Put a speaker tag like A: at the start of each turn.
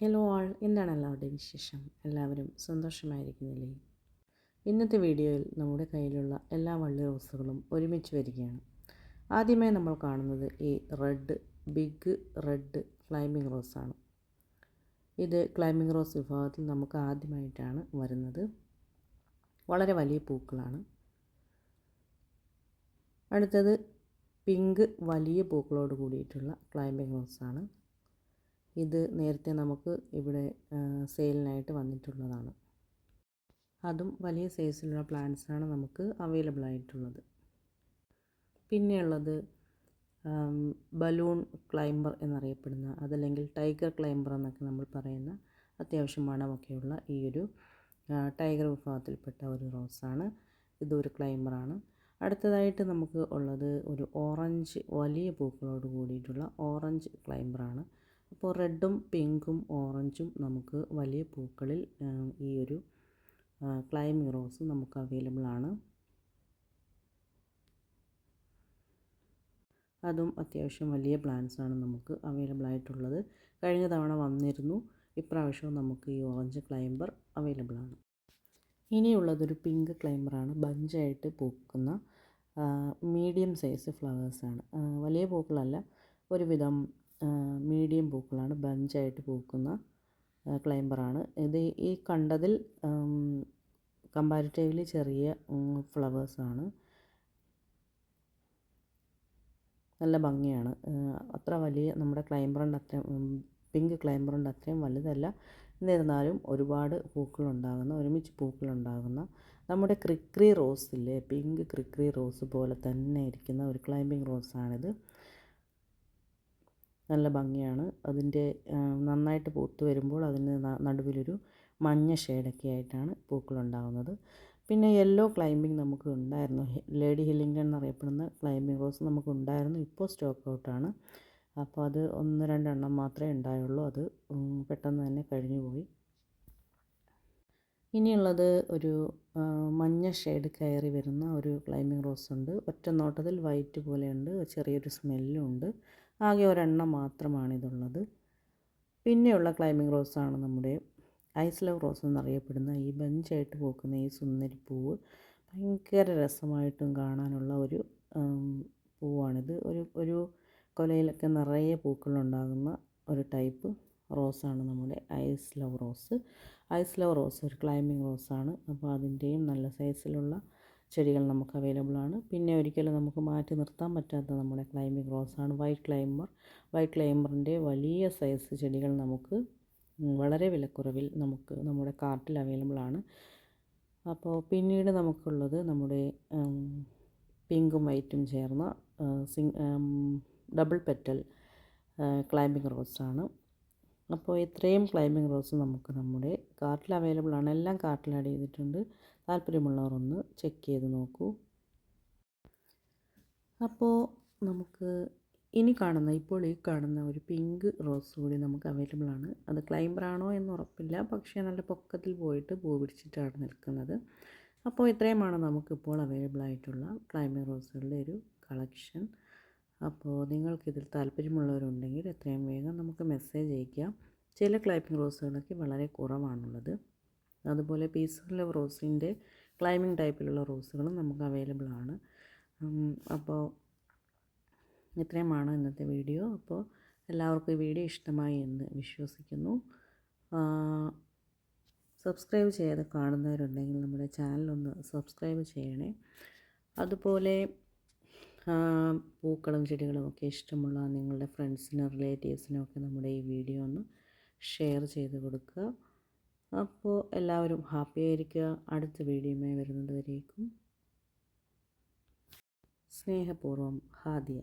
A: Hello ആൾ എന്താണ് എല്ലാവരുടെയും വിശേഷം? എല്ലാവരും സന്തോഷമായിരിക്കുന്നില്ലേ? ഇന്നത്തെ വീഡിയോയിൽ നമ്മുടെ കയ്യിലുള്ള എല്ലാ വള്ളി റോസുകളും ഒരുമിച്ച് വരികയാണ്. ആദ്യമായി നമ്മൾ കാണുന്നത് ഈ റെഡ് ബിഗ് റെഡ് ക്ലൈമ്പിംഗ് റോസാണ്. ഇത് ക്ലൈമ്പിംഗ് റോസ് വിഭാഗത്തിൽ നമുക്ക് ആദ്യമായിട്ടാണ് വരുന്നത്. വളരെ വലിയ പൂക്കളാണ്. അടുത്തത് പിങ്ക് വലിയ പൂക്കളോട് കൂടിയിട്ടുള്ള ക്ലൈമ്പിംഗ് റോസാണ്. ഇത് നേരത്തെ നമുക്ക് ഇവിടെ സെയിലിനായിട്ട് വന്നിട്ടുള്ളതാണ്. അതും വലിയ സൈസിലുള്ള പ്ലാന്റ്സാണ് നമുക്ക് അവൈലബിൾ ആയിട്ടുള്ളത്. പിന്നെയുള്ളത് ബലൂൺ ക്ലൈംബർ എന്നറിയപ്പെടുന്ന അതല്ലെങ്കിൽ ടൈഗർ ക്ലൈംബർ എന്നൊക്കെ നമ്മൾ പറയുന്ന അത്യാവശ്യം മണമൊക്കെയുള്ള ഈ ഒരു ടൈഗർ വിഭാഗത്തിൽപ്പെട്ട ഒരു റോസാണ് ഇതൊരു ക്ലൈംബറാണ് അടുത്തതായിട്ട് നമുക്ക് ഉള്ളത് ഒരു ഓറഞ്ച് വലിയ പൂക്കളോട് കൂടിയിട്ടുള്ള ഓറഞ്ച് ക്ലൈംബറാണ് അപ്പോൾ റെഡും പിങ്കും ഓറഞ്ചും നമുക്ക് വലിയ പൂക്കളിൽ ഈ ഒരു ക്ലൈമി റോസ് നമുക്ക് അവൈലബിൾ ആണ്. അതും അത്യാവശ്യം വലിയ പ്ലാന്റ്സ് ആണ് നമുക്ക് അവൈലബിൾ ആയിട്ടുള്ളത്. കഴിഞ്ഞ തവണ വന്നിരുന്നു ഇപ്രാവശ്യവും നമുക്ക് ഈ ഓറഞ്ച് ക്ലൈംബർ അവൈലബിൾ ആണ്. ഇനിയുള്ളതൊരു പിങ്ക് ക്ലൈംബറാണ് ബഞ്ചായിട്ട് പൂക്കുന്ന മീഡിയം സൈസ് ഫ്ലവേഴ്സാണ് വലിയ പൂക്കളല്ല ഒരുവിധം മീഡിയം പൂക്കളാണ് ബഞ്ചായിട്ട് പൂക്കുന്ന ക്ലൈംബറാണ്. ഇത് ഈ കണ്ടതിൽ കമ്പാരിറ്റീവ്ലി ചെറിയ ഫ്ലവേഴ്സാണ്. നല്ല ഭംഗിയാണ്. അത്ര വലിയ നമ്മുടെ ക്ലൈംബറിന്റെ അത്രയും പിങ്ക് ക്ലൈംബറിന്റെ അത്രയും വലുതല്ല. എന്നിരുന്നാലും ഒരുപാട് പൂക്കളുണ്ടാകുന്ന ഒരുമിച്ച് പൂക്കളുണ്ടാകുന്ന നമ്മുടെ ക്രിക്രി റോസ് ഇല്ലേ പിങ്ക് ക്രിക്രി റോസ് പോലെ തന്നെ ഇരിക്കുന്ന ഒരു ക്ലൈംബിംഗ് റോസാണിത്. നല്ല ഭംഗിയാണ്. അതിന്റെ നന്നായിട്ട് പൂത്ത് വരുമ്പോൾ അതിന് നടുവിലൊരു മഞ്ഞ ഷെയ്ഡൊക്കെ ആയിട്ടാണ് പൂക്കളുണ്ടാകുന്നത് പിന്നെ യെല്ലോ ക്ലൈമ്പിംഗ് നമുക്ക് ഉണ്ടായിരുന്നു. ലേഡി ഹില്ലിംഗ്ടൺ എന്നറിയപ്പെടുന്ന ക്ലൈമ്പിംഗ് റോസ് നമുക്ക് ഉണ്ടായിരുന്നു. ഇപ്പോൾ സ്റ്റോക്ക് ഔട്ടാണ്. അപ്പോൾ അത് ഒന്ന് രണ്ടെണ്ണം മാത്രമേ ഉണ്ടായുള്ളൂ. അത് പെട്ടെന്ന് തന്നെ കഴിഞ്ഞു പോയി. ഇനിയുള്ളത് ഒരു മഞ്ഞ ഷെയ്ഡ് കയറി വരുന്ന ഒരു ക്ലൈമ്പിംഗ് റോസ് ഉണ്ട്. ഒറ്റ നോട്ടത്തിൽ വൈറ്റ് പോലെയുണ്ട്. ചെറിയൊരു സ്മെല്ലും ഉണ്ട്. ആകെ ഒരെണ്ണം മാത്രമാണിതുള്ളത്. പിന്നെയുള്ള ക്ലൈമ്പിംഗ് റോസാണ് നമ്മുടെ ഐസ് ലവ് റോസ് എന്നറിയപ്പെടുന്ന ഈ ബഞ്ചായിട്ട് പൂക്കുന്ന ഈ സുന്ദരി പൂവ്. ഭയങ്കര രസമായിട്ടും കാണാനുള്ള ഒരു പൂവാണിത്. ഒരു ഒരു കൊലയിലൊക്കെ നിറയെ പൂക്കളുണ്ടാകുന്ന ഒരു ടൈപ്പ് റോസാണ് നമ്മുടെ ice love rose ice love rose ഒരു ക്ലൈമ്പിംഗ് റോസാണ് അപ്പോൾ അതിന്റെയും നല്ല സൈസിലുള്ള ചെടികൾ നമുക്ക് അവൈലബിൾ ആണ്. പിന്നെ ഒരിക്കലും നമുക്ക് മാറ്റി നിർത്താൻ പറ്റാത്ത നമ്മുടെ ക്ലൈമ്പിംഗ് റോസാണ് വൈറ്റ് ക്ലൈംബർ വൈറ്റ് ക്ലൈംബറിന്റെ വലിയ സൈസ് ചെടികൾ നമുക്ക് വളരെ വിലക്കുറവിൽ നമുക്ക് നമ്മുടെ കാർട്ടിൽ അവൈലബിൾ ആണ്. അപ്പോൾ പിന്നീട് നമുക്കുള്ളത് നമ്മുടെ പിങ്കും വൈറ്റും ചേർന്ന സിങ് ഡബിൾ പെറ്റൽ ക്ലൈമ്പിംഗ് റോസാണ് അപ്പോൾ ഇത്രയും ക്ലൈമ്പിംഗ് റോസ് നമുക്ക് നമ്മുടെ കാർട്ടിൽ അവൈലബിൾ ആണ്. എല്ലാം കാർട്ടിൽ ആഡ് ചെയ്തിട്ടുണ്ട്. താല്പര്യമുള്ളവർ ഒന്ന് ചെക്ക് ചെയ്ത് നോക്കൂ. അപ്പോൾ നമുക്ക് ഇനി കാണുന്ന ഇപ്പോൾ ഈ കാണുന്ന ഒരു പിങ്ക് റോസ് കൂടി നമുക്ക് അവൈലബിൾ ആണ്. അത് ക്ലൈംബർ ആണോ എന്ന് ഉറപ്പില്ല. പക്ഷേ നല്ല പൊക്കത്തിൽ പോയിട്ട് പൂ പിടിച്ചിട്ടാണ് നിൽക്കുന്നത്. അപ്പോൾ ഇത്രയുമാണ് നമുക്കിപ്പോൾ അവൈലബിൾ ആയിട്ടുള്ള ക്ലൈംബിംഗ് റോസുകളുടെ ഒരു കളക്ഷൻ അപ്പോൾ നിങ്ങൾക്കിതിൽ താല്പര്യമുള്ളവരുണ്ടെങ്കിൽ എത്രയും വേഗം നമുക്ക് മെസ്സേജ് അയക്കാം. ചില ക്ലൈമ്പിംഗ് റോസുകളൊക്കെ വളരെ കുറവാണുള്ളത്. അതുപോലെ പീസ് ലവ് റോസിന്റെ ക്ലൈമ്പിംഗ് ടൈപ്പിലുള്ള റോസുകളും നമുക്ക് അവൈലബിൾ ആണ്. അപ്പോൾ ഇത്രയുമാണ് ഇന്നത്തെ വീഡിയോ അപ്പോൾ എല്ലാവർക്കും ഈ വീഡിയോ ഇഷ്ടമായി എന്ന് വിശ്വസിക്കുന്നു. സബ്സ്ക്രൈബ് ചെയ്യാതെ കാണുന്നവരുണ്ടെങ്കിൽ നമ്മുടെ ചാനലൊന്ന് സബ്സ്ക്രൈബ് ചെയ്യണേ. അതുപോലെ പൂക്കളും ചെടികളും ഒക്കെ ഇഷ്ടമുള്ള നിങ്ങളുടെ ഫ്രണ്ട്സിനും റിലേറ്റീവ്സിനും ഒക്കെ നമ്മുടെ ഈ വീഡിയോ ഒന്ന് ഷെയർ ചെയ്ത് കൊടുക്കുക. അപ്പോൾ എല്ലാവരും ഹാപ്പി ആയിരിക്കുക. അടുത്ത വീഡിയോയുമായി വരുന്നത് വരേക്കും. സ്നേഹപൂർവം ഹാദിയ.